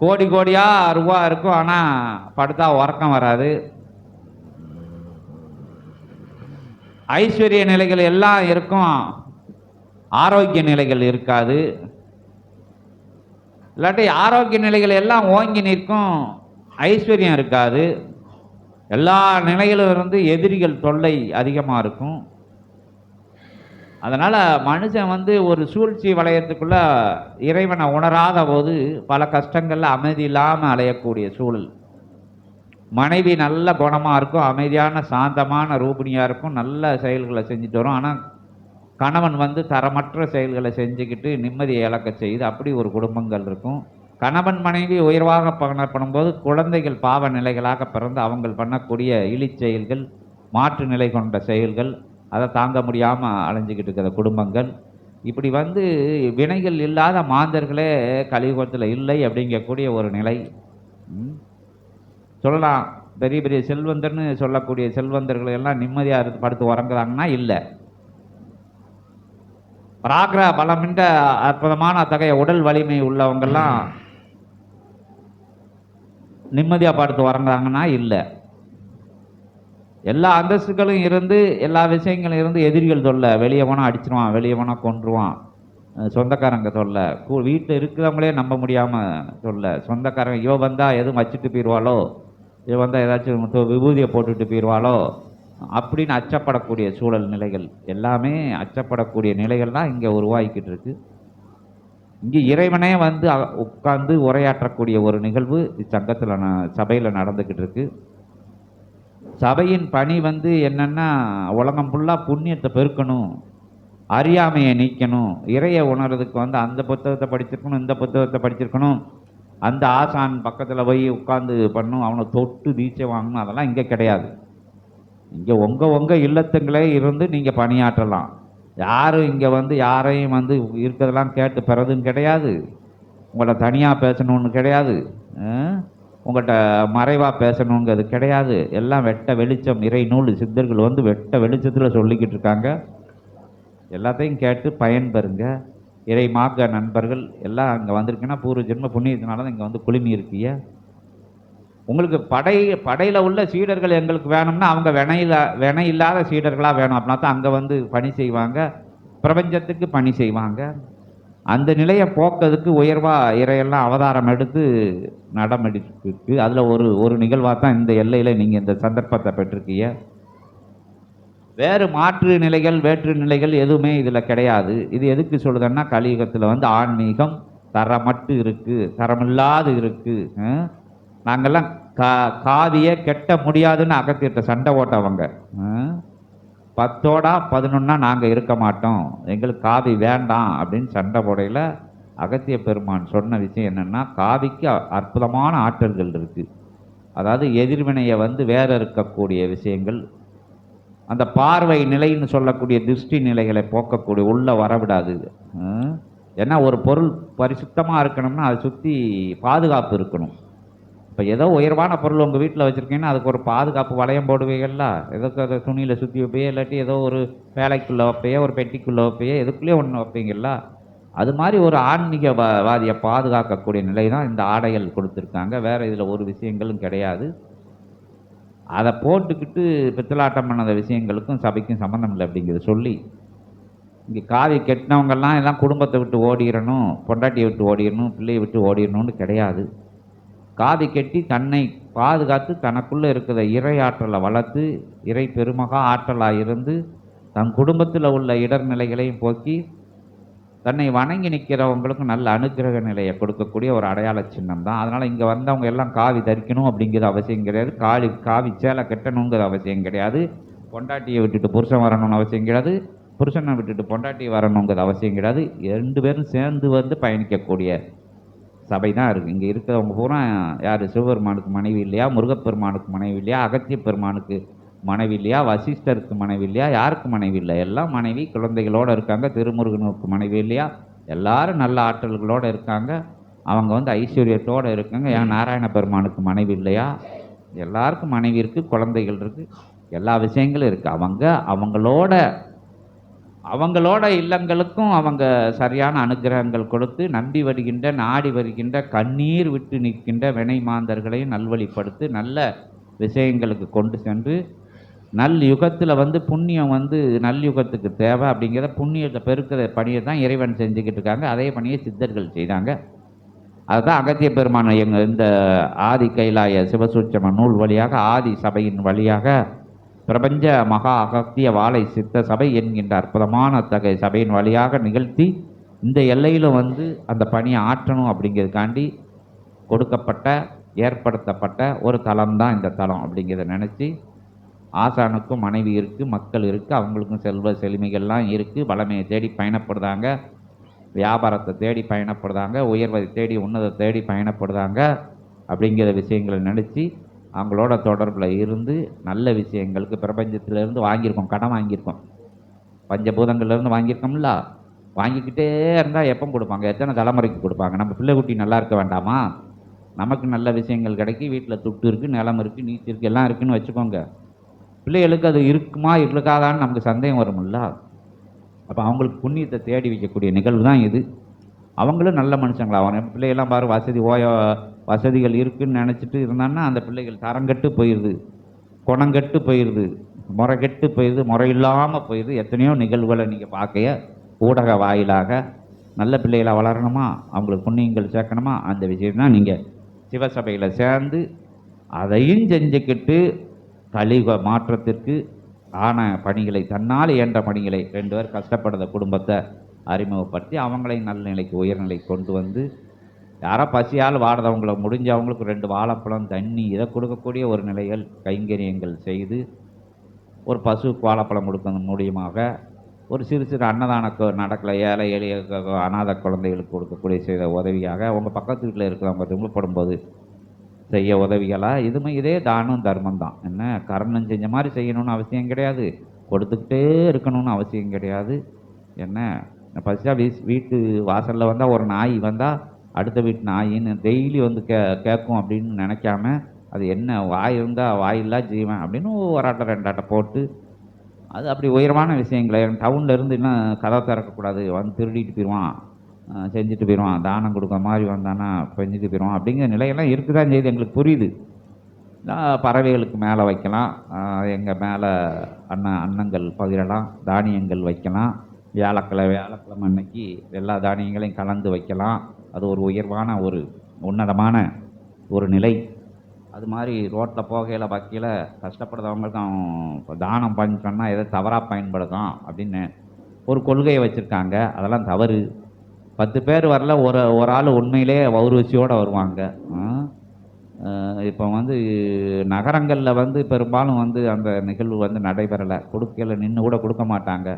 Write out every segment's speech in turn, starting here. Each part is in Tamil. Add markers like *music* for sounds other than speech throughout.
கோடி கோடியாக ரூபா இருக்கும் ஆனால் படுத்தா உறக்கம் வராது. ஐஸ்வர்ய நிலைகள் எல்லாம் இருக்கும் ஆரோக்கிய நிலைகள் இருக்காது. இல்லாட்டி ஆரோக்கிய நிலைகள் எல்லாம் ஓங்கி நிற்கும் ஐஸ்வர்யம் இருக்காது. எல்லா நிலையிலும் இருந்து எதிரிகள் தொல்லை அதிகமாக இருக்கும். அதனால் மனுஷன் வந்து ஒரு சூழ்ச்சி வளையத்துக்குள்ளே இறைவனை உணராத போது பல கஷ்டங்களில் அமைதி இல்லாமல் அலையக்கூடிய சூழல். மனைவி நல்ல குணமாக இருக்கும் அமைதியான சாந்தமான ரூபிணியாக இருக்கும் நல்ல செயல்களை செஞ்சுட்டு வரும். ஆனால் கணவன் வந்து தரமற்ற செயல்களை செஞ்சுக்கிட்டு நிம்மதியை இழக்க செய்யுது அப்படி ஒரு குடும்பங்கள் இருக்கும். கணவன் மனைவி உயர்வாக பண்ணப்படும்போது குழந்தைகள் பாவ நிலைகளாக பிறந்து அவங்கள் பண்ணக்கூடிய இழிச்செயல்கள் மாற்று நிலை கொண்ட செயல்கள் அதை தாங்க முடியாமல் அலைஞ்சிக்கிட்டு இருக்கிற குடும்பங்கள். இப்படி வந்து வினைகள் இல்லாத மாந்தர்களே கலியுகத்தில் இல்லை அப்படிங்கக்கூடிய ஒரு நிலை. ம். சொல்லலாம். பெரிய பெரிய செல்வந்தர்னு சொல்லக்கூடிய செல்வந்தர்கள் எல்லாம் நிம்மதியாக இருந்து படுத்து உறங்குறாங்கன்னா இல்லை. பராக்கிர பலமின்ற அற்புதமான அத்தகைய உடல் வலிமை உள்ளவங்கெல்லாம் நிம்மதியாக படுத்து உறங்குறாங்கன்னா இல்லை. எல்லா அந்தஸ்துகளும் இருந்து எல்லா விஷயங்களும் இருந்து எதிரிகள் சொல்ல வெளியே போனால் அடிச்சிருவான் வெளியே போனால் கொன்றுவான். சொந்தக்காரங்க சொல்ல கூ வீட்டில் இருக்கிறவங்களே நம்ப முடியாமல் சொல்ல சொந்தக்காரங்க இவ வந்தால் எதுவும் வச்சுட்டு போயிடுவாளோ இவ வந்தால் ஏதாச்சும் விபூதியை போட்டுட்டு போயிடுவாளோ அப்படின்னு அச்சப்படக்கூடிய சூழல் நிலைகள். எல்லாமே அச்சப்படக்கூடிய நிலைகள் தான் இங்கே உருவாகிக்கிட்டு இருக்கு. இங்கே இறைவனே வந்து உட்கார்ந்து உரையாற்றக்கூடிய ஒரு நிகழ்வு இச்சங்கத்தில் சபையில் நடந்துக்கிட்டு இருக்குது சபையின் பணி வந்து என்னென்னா உலகம் ஃபுல்லாக புண்ணியத்தை பெருக்கணும் அறியாமையை நீக்கணும். இறையை உணர்றதுக்கு வந்து அந்த புத்தகத்தை படிச்சிருக்கணும் இந்த புத்தகத்தை படிச்சிருக்கணும். அந்த ஆசான் பக்கத்தில் போய் உட்காந்து பண்ணும் அவனை தொட்டு வீச்சை வாங்கணும் அதெல்லாம் இங்கே கிடையாது. இங்கே உங்கள் உங்கள் இல்லத்துங்களே இருந்து நீங்கள் பணியாற்றலாம். யாரும் இங்கே வந்து யாரையும் வந்து இருக்கிறதெல்லாம் கேட்டு பெறதும் கிடையாது. உங்களை தனியாக பேசணும்னு கிடையாது. உங்கள்கிட்ட மறைவாக பேசணுங்கிறது கிடையாது. எல்லாம் வெட்ட வெளிச்சம் இறை நூல் சித்தர்கள் வந்து வெட்ட வெளிச்சத்தில் சொல்லிக்கிட்டு இருக்காங்க. எல்லாத்தையும் கேட்டு பயன்பெறுங்க இறை மாக்க நண்பர்கள் எல்லாம் அங்கே வந்திருக்குன்னா பூர்வ ஜென்ம புண்ணியத்தினால தான் இங்கே வந்து குழுமி இருக்கீங்க உங்களுக்கு படை படையில் உள்ள சீடர்கள் எங்களுக்கு வேணும்னா அவங்க வினையில வினை இல்லாத சீடர்களாக வேணும் அப்படின்னா தான் அங்கே வந்து பணி செய்வாங்க. பிரபஞ்சத்துக்கு பணி செய்வாங்க. அந்த நிலையை போக்கிறதுக்கு உயர்வாக இறையெல்லாம் அவதாரம் எடுத்து நடமடிச்சிருக்கு அதில் ஒரு ஒரு நிகழ்வாக தான் இந்த எல்லையில் நீங்கள் இந்த சந்தர்ப்பத்தை பெற்றிருக்கீங்க. வேறு மாற்று நிலைகள் வேற்று நிலைகள் எதுவுமே இதில் கிடையாது. இது எதுக்கு சொல்லுதுன்னா கலியுகத்தில் வந்து ஆன்மீகம் தரமட்டு இருக்குது தரமில்லாது இருக்குது நாங்கள்லாம் கா காவியை கெட்ட முடியாதுன்னு அகத்திட்ட சண்டை ஓட்டவங்க ம் பத்தோடா பதினொன்னா நாங்கள் இருக்க மாட்டோம். எங்களுக்கு காவி வேண்டாம் அப்படின்னு சண்டை போடையில் அகத்திய பெருமான் சொன்ன விஷயம் என்னென்னா காவிக்கு அ- அற்புதமான ஆற்றல்கள் இருக்குது அதாவது எதிர்வினையை வந்து வேற இருக்கக்கூடிய விஷயங்கள் அந்த பார்வை நிலைன்னு சொல்லக்கூடிய திருஷ்டி நிலைகளை போக்கக்கூடிய உள்ளே வரவிடாது. ஏன்னா ஒரு பொருள் பரிசுத்தமாக இருக்கணும்னா அதை சுற்றி பாதுகாப்பு இருக்கணும். இப்போ ஏதோ உயர்வான பொருள் உங்கள் வீட்டில் வச்சுருக்கீங்கன்னா அதுக்கு ஒரு பாதுகாப்பு வளையம் போடுவீங்கல்ல? ஏதோ அதை துணியில் சுற்றி வைப்பையோ இல்லாட்டி ஏதோ ஒரு வேலைக்குள்ளே வைப்பையோ ஒரு பெட்டிக்குள்ளே வைப்பையோ எதுக்குள்ளேயே ஒன்று வைப்பீங்கல்ல? அது மாதிரி ஒரு ஆன்மீக வா வாதியை பாதுகாக்கக்கூடிய நிலை தான் இந்த ஆடைகள் கொடுத்துருக்காங்க. வேறு இதில் ஒரு விஷயங்களும் கிடையாது. அதை போட்டுக்கிட்டு பித்தலாட்டம் பண்ணத விஷயங்களுக்கும் சபைக்கும் சம்மந்தம் இல்லை அப்படிங்கிறத சொல்லி இங்கே காவி கெட்டினவங்கெல்லாம் எல்லாம் குடும்பத்தை விட்டு ஓடிடணும் பொண்டாட்டியை விட்டு ஓடிடணும் பிள்ளையை விட்டு ஓடிடணும்னு கிடையாது. காவி கெட்டி தன்னை பாதுகாத்து தனக்குள்ளே இருக்கிற இறை ஆற்றலை வளர்த்து இறை பெருமகா ஆற்றலாக இருந்து தன் குடும்பத்தில் உள்ள இடர்நிலைகளையும் போக்கி தன்னை வணங்கி நிற்கிறவங்களுக்கும் நல்ல அனுக்கிரக நிலையை கொடுக்கக்கூடிய ஒரு அடையாள சின்னம் தான். அதனால் இங்கே வந்தவங்க எல்லாம் காவி தரிக்கணும் அப்படிங்கிற அவசியம் கிடையாது. காவி காவி சேலை கட்டணுங்கிற அவசியம் கிடையாது. பொண்டாட்டியை விட்டுட்டு புருஷன் வரணும்னு அவசியம் கிடையாது. புருஷனை விட்டுட்டு பொண்டாட்டி வரணுங்கிற அவசியம் கிடையாது. ரெண்டு பேரும் சேர்ந்து வந்து பயணிக்கக்கூடிய சபை தான் இருக்குது இங்கே இருக்கிறவங்க பூரா யார்? சிவபெருமானுக்கு மனைவி இல்லையா? முருகப்பெருமானுக்கு மனைவி இல்லையா? அகத்திய பெருமானுக்கு மனைவி இல்லையா? வசிஷ்டருக்கு மனைவி இல்லையா? யாருக்கு மனைவி இல்லை? எல்லாம் மனைவி குழந்தைகளோடு இருக்காங்க. திருமுருகனுக்கு மனைவி இல்லையா? எல்லாரும் நல்ல ஆற்றல்களோடு இருக்காங்க. அவங்க வந்து ஐஸ்வர்யத்தோடு இருக்காங்க. ஏன் நாராயண பெருமானுக்கு மனைவி இல்லையா? எல்லாருக்கும் மனைவி இருக்குது குழந்தைகள் இருக்குது எல்லா விஷயங்களும் இருக்குது அவங்க அவங்களோட அவங்களோட இல்லங்களுக்கும் அவங்க சரியான அனுக்கிரகங்கள் கொடுத்து நம்பி வருகின்ற நாடி வருகின்ற கண்ணீர் விட்டு நிற்கின்ற வினை மாந்தர்களையும் நல்வழிப்படுத்தி நல்ல விஷயங்களுக்கு கொண்டு சென்று நல் யுகத்தில் வந்து புண்ணியம் வந்து நல் யுகத்துக்கு தேவை அப்படிங்கிற புண்ணியத்தை பெருக்கிற பணியை தான் இறைவன் செஞ்சுக்கிட்டு இருக்காங்க. அதே பணியை சித்தர்கள் செய்தாங்க. அதுதான் அகத்திய பெருமான எங்கள் இந்த ஆதி கைலாய சிவசூட்சம நூல் வழியாக ஆதி சபையின் வழியாக பிரபஞ்ச மகா அகத்திய வாழை சித்த சபை என்கின்ற அற்புதமான அத்தகைய சபையின் வழியாக நிகழ்த்தி இந்த எல்லையிலும் வந்து அந்த பணியை ஆற்றணும் அப்படிங்கிறதுக்காண்டி கொடுக்கப்பட்ட ஏற்படுத்தப்பட்ட ஒரு தலம் தான் இந்த தலம் அப்படிங்கிறத நினச்சி ஆசானுக்கும் மனைவி இருக்குது மக்கள் இருக்குது அவங்களுக்கும் செல்வ செழுமைகள்லாம் இருக்குது வளமையை தேடி பயணப்படுதாங்க வியாபாரத்தை தேடி பயணப்படுதாங்க உயர்வை தேடி உன்னதை தேடி பயணப்படுதாங்க அப்படிங்கிற விஷயங்களை நினச்சி அவங்களோட தொடர்பில் இருந்து நல்ல விஷயங்களுக்கு பிரபஞ்சத்திலேருந்து வாங்கியிருக்கோம் கடன் வாங்கியிருக்கோம். பஞ்சபூதங்கள்லேருந்து வாங்கியிருக்கோம்ல. வாங்கிக்கிட்டே இருந்தால் எப்போ கொடுப்பாங்க? எத்தனை தலைமுறைக்கு கொடுப்பாங்க? நம்ம பிள்ளை குட்டி நல்லா இருக்க வேண்டாமா? நமக்கு நல்ல விஷயங்கள் கிடைக்கி வீட்டில் துட்டு இருக்குது நிலம் இருக்குது நீச்சு இருக்குது எல்லாம் இருக்குன்னு வச்சுக்கோங்க. பிள்ளைகளுக்கு அது இருக்குமா இருக்காதான்னு நமக்கு சந்தேகம் வரும்ல. அப்போ அவங்களுக்கு புண்ணியத்தை தேடி வைக்கக்கூடிய நிகழ்வு தான் இது. அவங்களும் நல்ல மனுஷங்களா? அவங்க பிள்ளைகள்லாம் பாரு வசதி ஓய வசதிகள் இருக்குன்னு நினச்சிட்டு இருந்தான்னா அந்த பிள்ளைகள் தரங்கட்டு போயிடுது குணங்கெட்டு போயிடுது முறைகெட்டு போயிடுது முறை இல்லாமல் போயிடுது எத்தனையோ நிகழ்வுகளை நீங்கள் பார்க்கைய ஊடக வாயிலாக நல்ல பிள்ளைகளை வளரணுமா? அவங்களுக்கு புண்ணியங்கள் சேர்க்கணுமா? அந்த விஷயம்னா நீங்கள் சிவசபையில் சேர்ந்து அதையும் செஞ்சுக்கிட்டு கலியுக மாற்றத்திற்கு ஆன பணிகளை தன்னால் இயன்ற பணிகளை ரெண்டு பேர் கஷ்டப்படுற குடும்பத்தை அறிமுகப்படுத்தி அவங்களையும் நல்ல நிலைக்கு உயர்நிலை கொண்டு வந்து யாரோ பசியால் வாடுறவங்கள முடிஞ்சவங்களுக்கு ரெண்டு வாழைப்பழம் தண்ணி இதை கொடுக்கக்கூடிய ஒரு நிலைகள் கைங்கரியங்கள் செய்து ஒரு பசுவுக்கு வாழைப்பழம் கொடுக்கறது மூலியமாக ஒரு சிறு சிறு அன்னதான க- நடக்கல ஏழை எளிய அநாத அனாதை குழந்தைகளுக்கு கொடுக்கக்கூடிய செய்த உதவியாக உங்கள் பக்கத்து வீட்டில் இருக்கிறவங்க துன்பப்படும்போது செய்ய உதவிகளாக இதுமே இதே தானம் தர்மம் தான். என்ன? கரணம் செஞ்ச மாதிரி செய்யணும்னு அவசியம் கிடையாது. கொடுத்துக்கிட்டே இருக்கணும்னு அவசியம் கிடையாது. என்ன? பசியாக வீஸ் வீட்டு வாசலில் வந்தால் ஒரு நாய் வந்தால் அடுத்த வீட்டு நாயின்னு டெய்லி வந்து கே கேட்கும் அப்படின்னு நினைக்காம அது என்ன வாய் இருந்தால் வாயில்லா ஜீவன் அப்படின்னு ஒரு ஆட்டம் ரெண்டு போட்டு அது அப்படி உயரமான விஷயங்களை. டவுனில் இருந்து இன்னும் கதை திறக்கக்கூடாது வந்து திருடிட்டு போயிடுவான். செஞ்சுட்டு போயிடுவான். தானம் கொடுக்க மாதிரி வந்தானா செஞ்சுட்டு போயிடுவான். அப்படிங்கிற நிலையெல்லாம் இருக்குதான் செய்யுது எங்களுக்கு புரியுது. நான் பறவைகளுக்கு மேலே வைக்கலாம். எங்கள் மேலே அன்ன அன்னங்கள் பகிரலாம். தானியங்கள் வைக்கலாம். வியாழக்கிழமை வியாழக்கிழமை அன்னைக்கு எல்லா தானியங்களையும் கலந்து வைக்கலாம். அது ஒரு உயர்வான ஒரு உன்னதமான ஒரு நிலை. அது மாதிரி ரோட்டில் போகையில் வக்கையில் கஷ்டப்படுறவங்களுக்கும் இப்போ தானம் பண்ணி எதை தவறாக பயன்படுத்தும் அப்படின்னு ஒரு கொள்கையை வச்சுருக்காங்க. அதெல்லாம் தவறு. பத்து பேர் வரல ஒரு ஒரு ஆள் உண்மையிலே வவுருச்சியோடு வருவாங்க. இப்போ வந்து நகரங்களில் வந்து பெரும்பாலும் வந்து அந்த நிகழ்வு வந்து நடைபெறலை. கொடுக்கல நின்று கூட கொடுக்க மாட்டாங்க.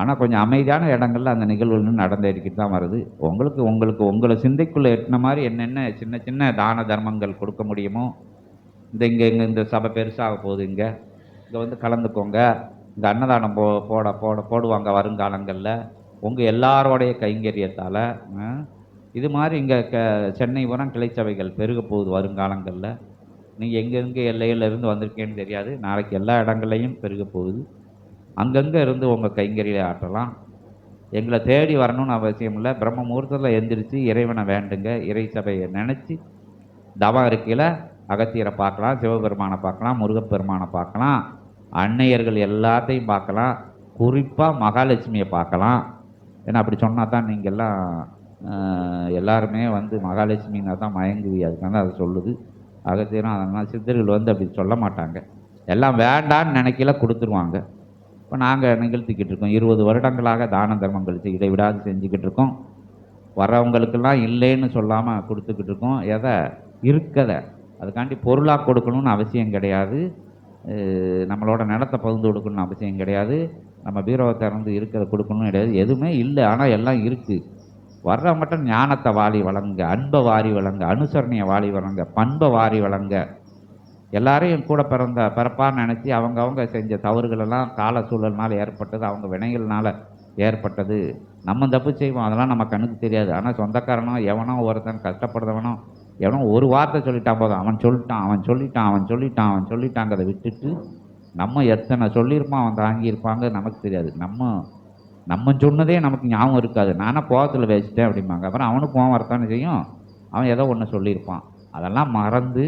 ஆனால் கொஞ்சம் அமைதியான இடங்களில் அந்த நிகழ்வுகள் நடந்தேறிக்கிட்டு தான் வருது. உங்களுக்கு உங்களுக்கு உங்களை சிந்தைக்குள்ளே எட்டின மாதிரி என்னென்ன சின்ன சின்ன தான தர்மங்கள் கொடுக்க முடியுமோ இந்த இங்கே இங்கே இந்த சபை பெருசாக போகுது இங்கே. இங்கே வந்து கலந்துக்கோங்க. இந்த அன்னதானம் போ போட போட போடுவாங்க வருங்காலங்களில். உங்கள் எல்லாரோடைய கைங்கரியத்தால் இது மாதிரி இங்கே க சென்னை புறம் கிளைச்சபைகள் பெருக போகுது வருங்காலங்களில். நீங்கள் எங்கெங்கே எல்லையிலேருந்து வந்திருக்கேன்னு தெரியாது. நாளைக்கு எல்லா இடங்கள்லையும் பெருக போகுது. அங்கங்கே இருந்து உங்கள் கைங்கரியை ஆட்டலாம். எங்களை தேடி வரணும்னு அவசியம் இல்லை. பிரம்ம முகூர்த்தத்தில் எந்திரிச்சு இறைவனை வேண்டுங்க. இறை சபையை நினச்சி தவம் இருக்கையில் அகத்தியரை பார்க்கலாம் சிவபெருமானை பார்க்கலாம் முருகப்பெருமானை பார்க்கலாம் அன்னையர்கள் எல்லாத்தையும் பார்க்கலாம் குறிப்பாக மகாலட்சுமியை பார்க்கலாம். ஏன்னா அப்படி சொன்னால் தான் நீங்கள் எல்லாம் எல்லாருமே வந்து மகாலட்சுமின்னா தான் மயங்குவி. அதுக்காக அதை சொல்லுது. அகத்தியரும் அதெல்லாம் சித்தர்கள் வந்து அப்படி சொல்ல மாட்டாங்க. எல்லாம் வேண்டான்னு நினைக்கல கொடுத்துருவாங்க. இப்போ நாங்கள் நிகழ்த்திக்கிட்டு இருக்கோம் இருபது வருடங்களாக தான தர்மங்கள் இதை விடாது செஞ்சுக்கிட்டு இருக்கோம் வரவங்களுக்கெல்லாம் இல்லைன்னு சொல்லாமல் கொடுத்துக்கிட்டு இருக்கோம் எதை? இருக்கதை. அதுக்காண்டி பொருளாக கொடுக்கணும்னு அவசியம் கிடையாது. நம்மளோட நிலத்தை பகிர்ந்து கொடுக்கணும்னு அவசியம் கிடையாது. நம்ம பீரோவை திறந்து இருக்கிறத கொடுக்கணும்னு கிடையாது. எதுவுமே இல்லை. ஆனால் எல்லாம் இருக்குது வர்றவங்ககிட்ட ஞானத்தை வாரி வழங்க அன்பை வாரி வழங்க அனுசரணையை வாரி வழங்க பண்பை வாரி வழங்க எல்லாரையும் கூட பிறந்த பிறப்பான்னு நினச்சி அவங்கவுங்க செஞ்ச தவறுகளெல்லாம் கால சூழல்னால் ஏற்பட்டது அவங்க வினைகள்னால் ஏற்பட்டது. நம்ம தப்பு செய்வோம் அதெல்லாம் நம்ம கண்ணுக்கு தெரியாது. ஆனால் சொந்தக்காரனோ எவனோ ஒருத்தன் கஷ்டப்படுறவனோ எவனோ ஒரு வார்த்தை சொல்லிட்டான் போதும். அவன் சொல்லிட்டான் அவன் சொல்லிட்டான் அவன் சொல்லிட்டான் அவன் சொல்லிட்டாங்கிறத விட்டுட்டு நம்ம எத்தனை சொல்லியிருப்போம் அவன் தாங்கியிருப்பாங்க நமக்கு தெரியாது. நம்ம நம்ம சொன்னதே நமக்கு ஞாபகம் இருக்காது. நானே கோவத்தில் வச்சுட்டேன் அப்படிம்பாங்க. அப்புறம் அவனுக்கு கோவம் வரத்தானே செய்யும்? அவன் ஏதோ ஒன்று சொல்லியிருப்பான். அதெல்லாம் மறந்து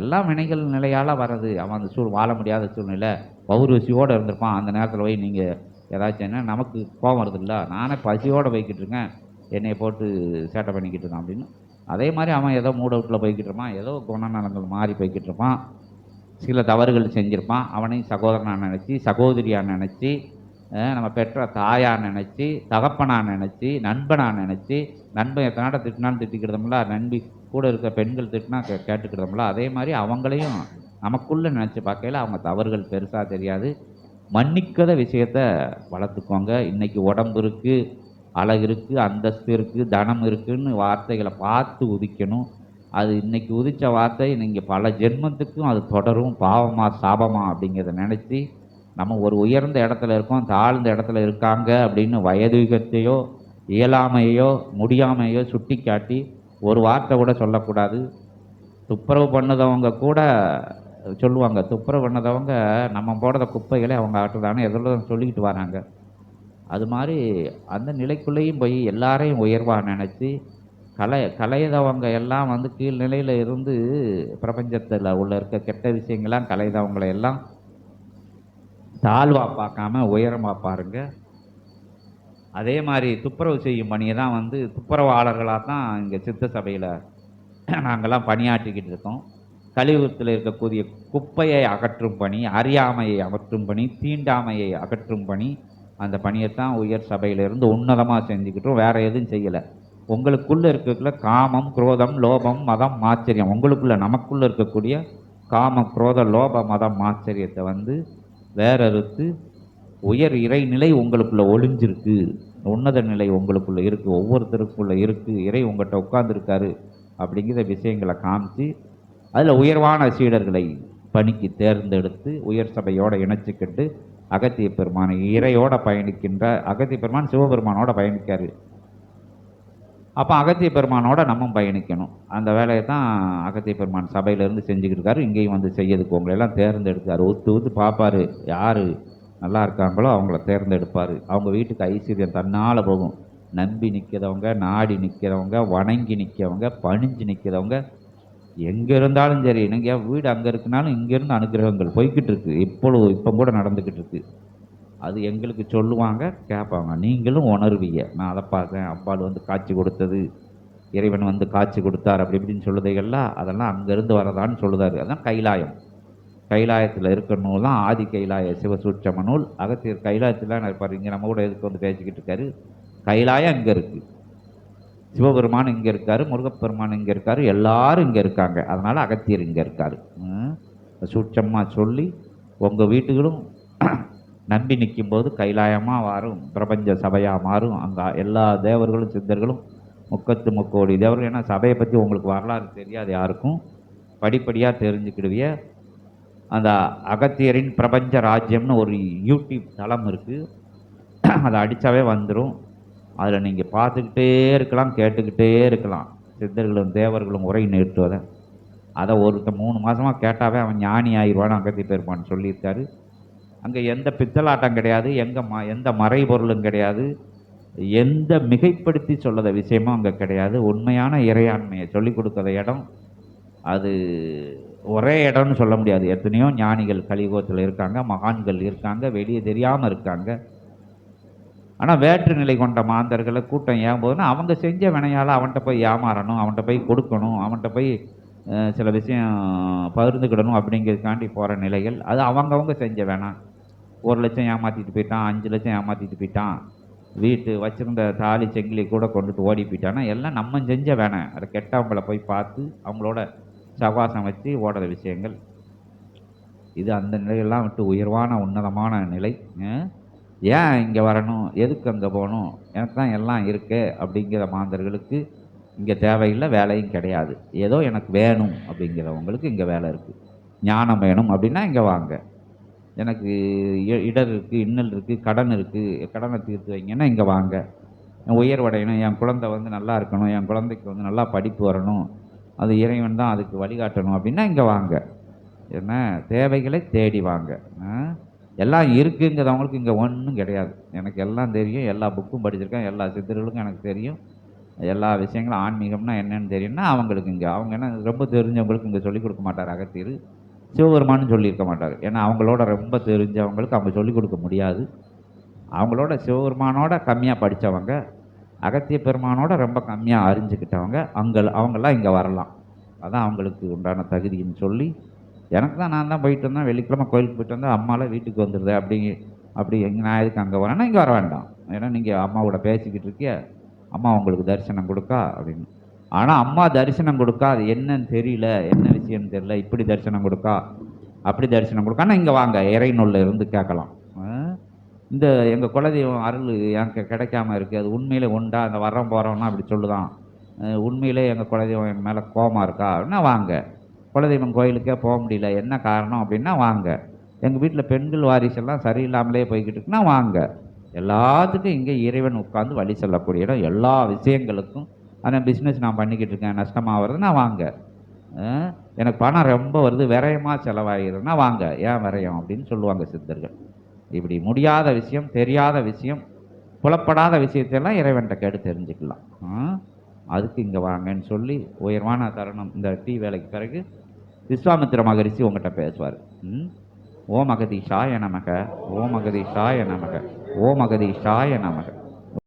எல்லா வினைகள் நிலையால் வர்றது. அவன் அந்த சூழ் வாழ முடியாத சூழ்நிலை. பௌர்வசியோடு இருந்திருப்பான். அந்த நேரத்தில் போய் நீங்கள் ஏதாச்சும் என்ன நமக்கு கோபம் வருது இல்லை நானே பசியோடு போய்கிட்டு இருக்கேன். என்னை போட்டு சேட்டை பண்ணிக்கிட்டு இருக்கான் அப்படின்னு. அதே மாதிரி அவன் ஏதோ மூடவுட்டில் போய்கிட்டு இருப்பான். ஏதோ குணநலங்கள் மாறி போய்கிட்டு இருப்பான். சில தவறுகள் செஞ்சுருப்பான். அவனையும் சகோதரனாக நினச்சி சகோதரியாக நினச்சி நம்ம பெற்ற தாயாக நினச்சி தகப்பனாக நினச்சி நண்பனாக நினச்சி நண்பன் எத்தனை நாட்டை திட்டினாலும் திட்டிக்கிறதுமில்ல. நண்பி கூட இருக்க பெண்கள் திட்டினா கே கேட்டுக்கிட்டோம்ல அதே மாதிரி அவங்களையும் நமக்குள்ளே நினச்சி பார்க்கையில அவங்க தவறுகள் பெருசாக தெரியாது. மன்னிக்காத விஷயத்த வளர்த்துக்கோங்க. இன்றைக்கி உடம்பு இருக்குது அழகு இருக்குது அந்தஸ்து இருக்குது தனம் இருக்குன்னு வார்த்தைகளை பார்த்து உதிக்கணும். அது இன்றைக்கி உதித்த வார்த்தை நீங்கள் பல ஜென்மத்துக்கும் அது தொடரும். பாவமா சாபமா அப்படிங்கிறத நினச்சி நம்ம ஒரு உயர்ந்த இடத்துல இருக்கோம் தாழ்ந்த இடத்துல இருக்காங்க அப்படின்னு வயதுகத்தையோ இயலாமையோ முடியாமையோ சுட்டி காட்டி ஒரு வார்த்தை கூட சொல்லக்கூடாது. துப்புரவு பண்ணதவங்க கூட சொல்லுவாங்க. துப்புரவு பண்ணதவங்க நம்ம போடுற குப்பைகளை அவங்க ஆட்டுதானே எதில் சொல்லிக்கிட்டு வராங்க. அது மாதிரி அந்த நிலைக்குள்ளேயும் போய் எல்லாரையும் உயர்வாக நினச்சி கலை கலையதவங்க எல்லாம் வந்து கீழ்நிலையில் இருந்து பிரபஞ்சத்தில் உள்ள இருக்க கெட்ட விஷயங்கள்லாம் கலையதவங்களை எல்லாம் தாழ்வாக பார்க்காம உயரமாக பாருங்க. அதே மாதிரி துப்புரவு செய்யும் பணியை தான் வந்து துப்புரவாளர்களாக தான் இங்கே சித்த சபையில் நாங்கள்லாம் பணியாற்றிக்கிட்டு இருக்கோம். கழிவுத்தில் இருக்கக்கூடிய குப்பையை அகற்றும் பணி அறியாமையை அகற்றும் பணி தீண்டாமையை அகற்றும் பணி அந்த பணியைத்தான் உயர் சபையிலிருந்து உன்னதமாக செஞ்சுக்கிட்டோம் வேறு எதுவும் செய்யலை. உங்களுக்குள்ளே இருக்கக்குள்ள காமம் குரோதம் லோபம் மதம் ஆச்சரியம் உங்களுக்குள்ளே நமக்குள்ளே இருக்கக்கூடிய காமம் குரோத லோப மதம் ஆச்சரியத்தை வந்து வேறறுத்து உயர் இறைநிலை உங்களுக்குள்ளே ஒளிஞ்சிருக்கு. உன்னத நிலை உங்களுக்குள்ளே இருக்குது ஒவ்வொருத்தருக்குள்ளே இருக்குது இறை உங்கள்கிட்ட உட்கார்ந்துருக்காரு அப்படிங்கிற விஷயங்களை காமிச்சு அதில் உயர்வான சீடர்களை பணிக்கு தேர்ந்தெடுத்து உயர் சபையோடு இணைச்சிக்கிட்டு அகத்திய பெருமானை இறையோட பயணிக்கின்ற அகத்திய பெருமான் சிவபெருமானோட பயணிக்காரு. அப்போ அகத்திய பெருமானோட நம்ம பயணிக்கணும். அந்த வேலையை தான் அகத்திய பெருமான் சபையிலேருந்து செஞ்சுக்கிட்டு இருக்காரு. இங்கேயும் வந்து செய்யறதுக்கு உங்களெல்லாம் தேர்ந்தெடுக்காரு ஒத்து ஒத்து பார்ப்பாரு. யார்? நல்லா இருக்காங்களோ அவங்கள தேர்ந்தெடுப்பார். அவங்க வீட்டுக்கு ஐஸ்வர்யம் தன்னால் போகும். நம்பி நிற்கிறவங்க நாடி நிற்கிறவங்க வணங்கி நிற்கிறவங்க பணிஞ்சு நிற்கிறவங்க எங்கே இருந்தாலும் சரி நீங்கள் வீடு அங்கே இருக்குனாலும் இங்கேருந்து அனுகிரகங்கள் போய்கிட்டு இருக்கு. இப்பொழுது இப்போ கூட நடந்துக்கிட்டு இருக்கு. அது எங்களுக்கு சொல்லுவாங்க கேட்பாங்க. நீங்களும் உணர்வீங்க. நான் அதை பார்த்தேன். அப்பால் வந்து காட்சி கொடுத்தது. இறைவன் வந்து காட்சி கொடுத்தார் அப்படி இப்படின்னு சொல்லுதைகள்லாம் அதெல்லாம் அங்கேருந்து வரதான்னு சொல்லுதார். அதான் கைலாயம். கைலாயத்தில் இருக்கிற நூல் தான் ஆதி கைலாய சிவசூட்சம நூல். அகத்தியர் கைலாயத்தில் இருப்பார். இங்கே நம்ம கூட எதுக்கு வந்து பேசிக்கிட்டு இருக்காரு? கைலாயம் இங்கே இருக்குது சிவபெருமான் இங்கே இருக்கார் முருகப்பெருமான் இங்கே இருக்கார் எல்லாரும் இங்கே இருக்காங்க. அதனால் அகத்தியர் இங்கே இருக்கார். ம். சூட்சமாக சொல்லி உங்கள் வீட்டுகளும் *clears throat* நம்பி நிற்கும்போது கைலாயமாக மாறும் பிரபஞ்ச சபையாக மாறும். அங்கே எல்லா தேவர்களும் சித்தர்களும் முக்கத்து முக்கோடி தேவர்கள். ஏன்னா சபையை பற்றி உங்களுக்கு வரலாறு தெரியாது யாருக்கும். படிப்படியாக தெரிஞ்சுக்கிடுவிய அந்த அகத்தியரின் பிரபஞ்ச ராஜ்யம்னு ஒரு யூடியூப் தளம் இருக்குது அதை அடித்தாவே வந்துடும் அதில் நீங்கள் பார்த்துக்கிட்டே இருக்கலாம் கேட்டுக்கிட்டே இருக்கலாம். சித்தர்களும் தேவர்களும் உரை நேற்றுவதை அதை ஒருத்தன் மூணு மாதமாக கேட்டாவே அவன் ஞானி ஆயிடுவான்னு அகத்தி பெருமான்னு சொல்லியிருக்காரு. அங்கே எந்த பித்தலாட்டம் கிடையாது எங்கே ம எந்த மறைபொருளும் கிடையாது. எந்த மிகைப்படுத்தி சொல்லத விஷயமும் அங்கே கிடையாது. உண்மையான இறையாண்மையை சொல்லிக் கொடுக்குற இடம். அது ஒரே இடம்னு சொல்ல முடியாது. எத்தனையோ ஞானிகள் கலியுகத்தில் இருக்காங்க மகான்கள் இருக்காங்க வெளியே தெரியாமல் இருக்காங்க. ஆனால் வேற்று நிலை கொண்ட மாந்தர்களை கூட்டம் ஏன் போதுன்னா அவங்க செஞ்ச வினையால் அவன்கிட்ட போய் ஏமாறணும் அவன்கிட்ட போய் கொடுக்கணும் அவன்கிட்ட போய் சில விஷயம் பகிர்ந்துக்கிடணும் அப்படிங்கிறதுக்காண்டி போகிற நிலைகள். அது அவங்கவங்க செஞ்ச வேணாம். ஒரு லட்சம் ஏமாற்றிட்டு போயிட்டான் அஞ்சு லட்சம் ஏமாற்றிட்டு போயிட்டான். வீட்டு வச்சிருந்த தாலி செங்கிலி கூட கொண்டுட்டு ஓடி போயிட்டான்னா எல்லாம் நம்ம செஞ்ச வேணாம். அதை கெட்டவங்களை போய் பார்த்து அவங்களோட சவாசம் வச்சு ஓடுற விஷயங்கள். இது அந்த நிலையெல்லாம் விட்டு உயர்வான உன்னதமான நிலை. ஏன் இங்கே வரணும்? எதுக்கு அங்கே போகணும்? எனக்கு தான் எல்லாம் இருக்கு அப்படிங்கிற மாந்தர்களுக்கு இங்கே தேவையில்லை வேலையும் கிடையாது. ஏதோ எனக்கு வேணும் அப்படிங்கிறவங்களுக்கு இங்கே வேலை இருக்குது ஞானம் வேணும் அப்படின்னா இங்கே வாங்க. எனக்கு இ- இடர் இருக்குது இன்னல் இருக்குது கடன் இருக்குது கடனை தீர்த்து வைங்கன்னா இங்கே வாங்க. உயர்வடையணும் என் குழந்தை வந்து நல்லா இருக்கணும் என் குழந்தைக்கு வந்து நல்லா படிப்பு வரணும் அது இறைவன் தான் அதுக்கு வழிகாட்டணும் அப்படின்னா இங்கே வாங்க. என்ன? தேவைகளை தேடி வாங்க. எல்லாம் இருக்குங்கிறவங்களுக்கு இங்கே ஒன்றும் கிடையாது. எனக்கு எல்லாம் தெரியும் எல்லா புக்கும் படிச்சிருக்கேன் எல்லா சித்தர்களுக்கும் எனக்கு தெரியும். எல்லா விஷயங்களும் ஆன்மீகம்னா என்னன்னு தெரியும்னா அவங்களுக்கு இங்கே. அவங்க என்ன ரொம்ப தெரிஞ்சவங்களுக்கு இங்கே சொல்லிக் கொடுக்க மாட்டார் அகத்தியர். சிவபெருமான்னு சொல்லியிருக்க மாட்டார். ஏன்னா அவங்களோட ரொம்ப தெரிஞ்சவங்களுக்கு அவங்க சொல்லிக் கொடுக்க முடியாது. அவங்களோட சிவபெருமானோட கம்மியாக படித்தவங்க அகத்திய பெருமானோட ரொம்ப கம்மியாக அறிஞ்சுக்கிட்டவங்க அங்கே அவங்கெல்லாம் இங்கே வரலாம். அதான் அவங்களுக்கு உண்டான தகுதின்னு சொல்லி எனக்கு தான் நான் தான் போயிட்டு வந்தேன். வெள்ளிக்கிழமை கோயிலுக்கு போயிட்டு வந்தேன். அம்மாலாம் வீட்டுக்கு வந்துடுது அப்படி அப்படி எங்கே நான் எதுக்கு அங்கே வரேன்னா இங்கே வர வேண்டாம். ஏன்னா நீங்கள் அம்மாவோட பேசிக்கிட்டு இருக்கிய அம்மா உங்களுக்கு தரிசனம் கொடுக்கா அப்படின்னு. ஆனால் அம்மா தரிசனம் கொடுக்கா? அது என்னன்னு தெரியல. என்ன விஷயம்னு தெரியல. இப்படி தரிசனம் கொடுக்கா? அப்படி தரிசனம் கொடுக்கான்னா இங்கே வாங்க. இறைநூலில் இருந்து கேட்கலாம். இந்த எங்கள் குலதெய்வம் அருள் எனக்கு கிடைக்காம இருக்குது அது உண்மையிலே உண்டா? அந்த வரோம் போகிறோம்னா அப்படி சொல்லுதான். உண்மையிலே எங்கள் குலதெய்வம் என் மேலே கோமா இருக்கா? அப்படின்னா வாங்க. குலதெய்வம் கோயிலுக்கே போக முடியல. என்ன காரணம் அப்படின்னா வாங்க. எங்கள் வீட்டில் பெண்கள் வாரிசெல்லாம் சரியில்லாமலே போய்கிட்டு இருக்குன்னா வாங்க. எல்லாத்துக்கும் இங்கே இறைவன் உட்காந்து வழி செல்லக்கூடிய இடம். எல்லா விஷயங்களுக்கும் ஆனால் பிஸ்னஸ் நான் பண்ணிக்கிட்டு இருக்கேன். நஷ்டமாக வருதுன்னா வாங்க. எனக்கு பணம் ரொம்ப வருது. விரயமாக செலவாகிடுதுன்னா வாங்க. ஏன் விரயம்? அப்படின்னு சொல்லுவாங்க சித்தர்கள். இப்படி முடியாத விஷயம் தெரியாத விஷயம் புலப்படாத விஷயத்தையெல்லாம் இறைவன்கிட்ட கேட்டு தெரிஞ்சுக்கலாம். அதுக்கு இங்கே வாங்கன்னு சொல்லி உயர்வான தருணம் இந்த டீ வேலைக்கு பிறகு விஸ்வாமித்திர மகரிஷி உங்கள்கிட்ட பேசுவார். ம்? ஓ மகதீஷாய நமக ஓ மகதீஷாய நமக ஓ மகதீஷாய நமக.